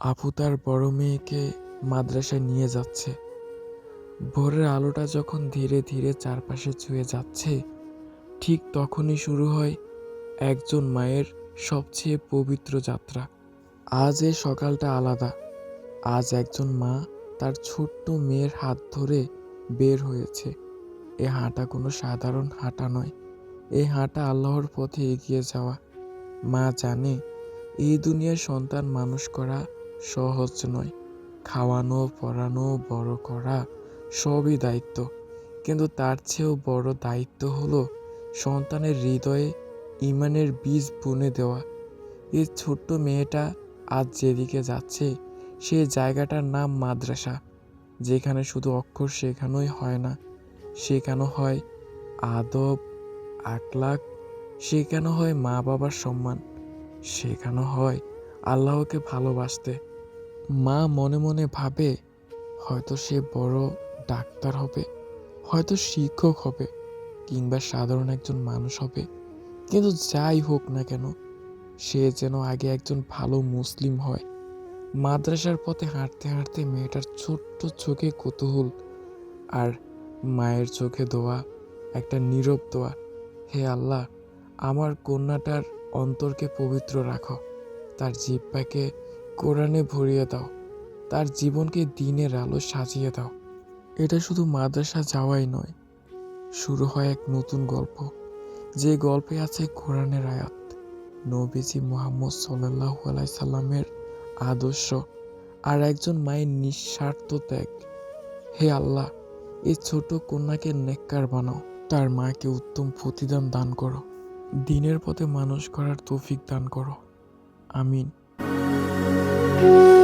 আপু তার বড় মেয়েকে মাদ্রাসায় নিয়ে যাচ্ছে। ভোরের আলোটা যখন ধীরে ধীরে চারপাশে ছুঁয়ে যাচ্ছে, ঠিক তখনই শুরু হয় একজন মায়ের সবচেয়ে পবিত্র যাত্রা। আজ এ সকালটা আলাদা। আজ একজন মা তার ছোট্ট মেয়ের হাত ধরে বের হয়েছে। এ হাঁটা কোনো সাধারণ হাঁটা নয়। এই হাঁটা আল্লাহর পথে এগিয়ে যাওয়া। মা জানে, এই দুনিয়ার সন্তান মানুষ করা সহজ নয়। খাওয়ানো, পড়ানো, বড় করা সবই দায়িত্ব। কিন্তু তার চেয়েও বড় দায়িত্ব হলো সন্তানের হৃদয়ে ইমানের বীজ বুনে দেওয়া। এই ছোট্ট মেয়েটা আজ যেদিকে যাচ্ছে সেই জায়গাটার নাম মাদ্রাসা। যেখানে শুধু অক্ষর শেখানোই হয় না, শেখানো হয় আদব আখলাক শেখানো হয় মা বাবার সম্মান, শেখানো হয় আল্লাহকে ভালোবাসতে। মা মনে মনে ভাবে, হয়তো সে বড় ডাক্তার হবে, হয়তো শিক্ষক হবে, কিংবা সাধারণ একজন মানুষ হবে। কিন্তু যাই হোক না কেন, সে যেন আগে একজন ভালো মুসলিম হয়। মাদ্রাসার পথে হাঁটতে হাঁটতে মেয়েটার ছোট্ট চোখে কৌতূহল আর মায়ের চোখে দোয়া, একটা নীরব দোয়া, হে আল্লাহ, আমার কন্যাটার অন্তরকে পবিত্র রাখো, তার জিব্বাকে কোরআনে ভরিয়ে দাও। তার জীবনকে দিনের আলো সাজিয়ে দাও। এটা শুধু মাদ্রাসা যাওয়াই নয়, শুরু হয় এক নতুন গল্প। যে গল্পে আছে কোরআনের আয়াত। নবীজি মোহাম্মদ সাল্লাহ সাল্লামের আদর্শ আর একজন মায়ের নিঃস্বার্থ ত্যাগ। হে আল্লাহ, এই ছোট কন্যাকে নেককার বানাও। তার মাকে উত্তম প্রতিদান দান করো। দিনের পথে মানুষ করার তৌফিক দান করো। আমিন। Thank you.